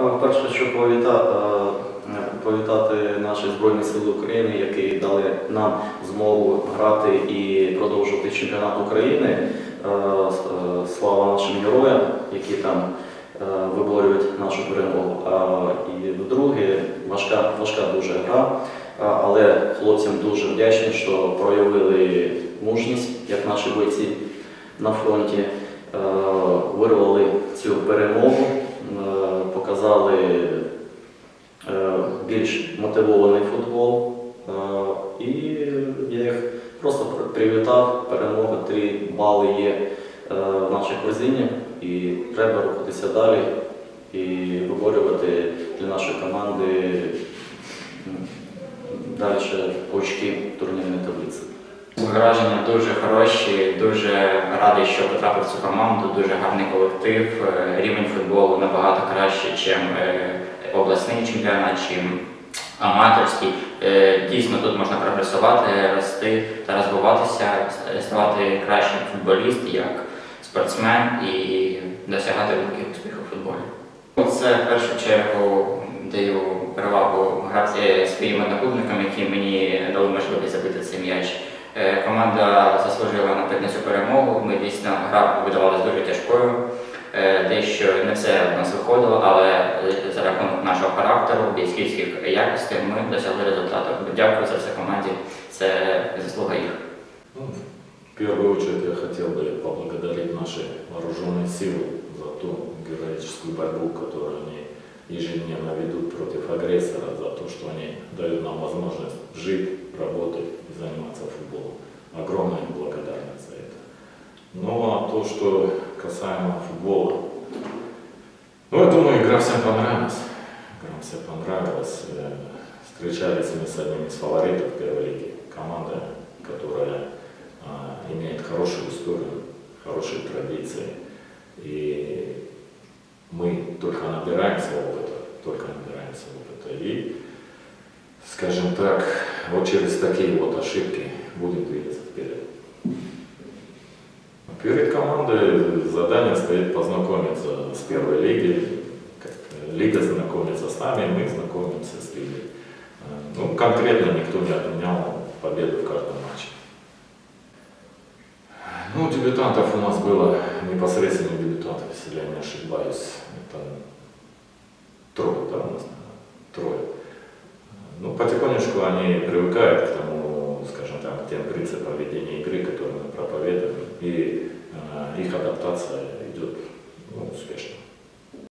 А, Вперше хочу повітати, повітати наші Збройні Сили України, які дали нам змогу грати і продовжувати чемпіонат України. Е, е, Слава нашим героям, які там е, виборюють нашу перемогу. І вдруге, важка, важка дуже гра, але хлопцям дуже вдячні, що проявили мужність, як наші бойці на фронті, е, вирвали цю перемогу, мотивований футбол. Е, І я їх просто привітав. Перемога 3 бали є е, в нашій корзині, і треба рухатися далі і виборювати для нашої команди далі очки в турнірній таблиці. Враження дуже хороші, дуже радий, що потрапив цю команду, дуже гарний колектив, е, рівень футболу набагато краще, ніж обласний чемпіонат, чим аматорський. Е, Дійсно, тут можна прогресувати, рости та розвиватися, ст- ставати кращим футболіст як спортсмен і досягати великих успіхів у футболі. Це в першу чергу даю перевагу грати своїм одноклубникам, які мені дали можливість забити цей м'яч. Е, Команда заслужила на цю перемогу. Ми дійсно гра видавалася дуже тяжкою. Е, Дещо не все в нас виходило, але за рахунок нашого характеру, бійськівських якостей ми досягли результату. Дякую за все команді. Це заслуга їх. Ну, в первую очередь я хотел бы поблагодарить наши вооруженные силы за ту героическую борьбу, которую они ежедневно ведут против агрессора, за то, что они дают нам возможность жить, работать и заниматься футболом. Огромная им благодарность за это. Ну а то, что касаемо футбола, ну я думаю, игра всем понравилась. Игра всем понравилась. Э, Встречались мы с одним из фаворитов первой лиги. Команда, которая а, имеет хорошую историю, хорошие традиции. И мы только набираемся опыта, только набираемся опыта. И, скажем так, вот через такие вот ошибки будем двигаться вперед. Перед командой задание стоит познакомиться с первой лигой. Э, Лига знакомится с нами, мы знакомимся с лигой. Э, Ну, конкретно никто не отменял победу в каждом матче. Ну, дебютантов у нас было, непосредственно дебютантов, если я не ошибаюсь, это трое, да, у нас, трое. Ну, потихонечку они привыкают к тому, скажем так, к тем принципам ведения игры, которые мы проповедуем, и э, их адаптация идет ну, успешно.